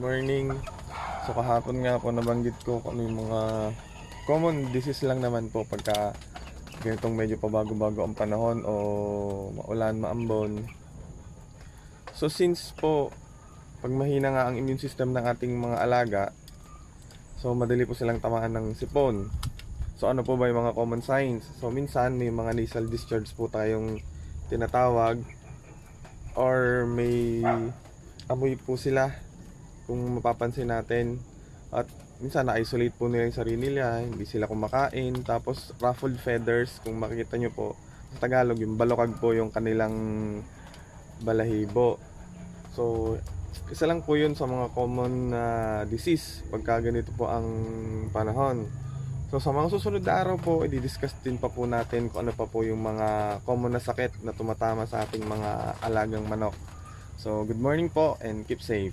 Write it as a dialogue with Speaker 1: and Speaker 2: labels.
Speaker 1: morning. So kahapon nga po nabanggit ko kung ano yung mga common disease lang naman po pagka ganitong medyo pabago-bago ang panahon o maulan, maambon. So since po pag mahina nga ang immune system ng ating mga alaga, so madali po silang tamaan ng sipon. So ano po ba yung mga common signs? So minsan may mga nasal discharge po tayong tinatawag or may amoy po sila kung mapapansin natin at minsan na-isolate po nila yung sarili nila hindi sila kumakain tapos ruffled feathers kung makikita nyo po sa Tagalog yung balokag po yung kanilang balahibo so isa lang po yun sa mga common na disease pagka ganito po ang panahon So sa mga susunod na araw po, i-discuss din pa po natin kung ano pa po yung mga common na sakit na tumatama sa ating mga alagang manok. So good morning po and keep safe.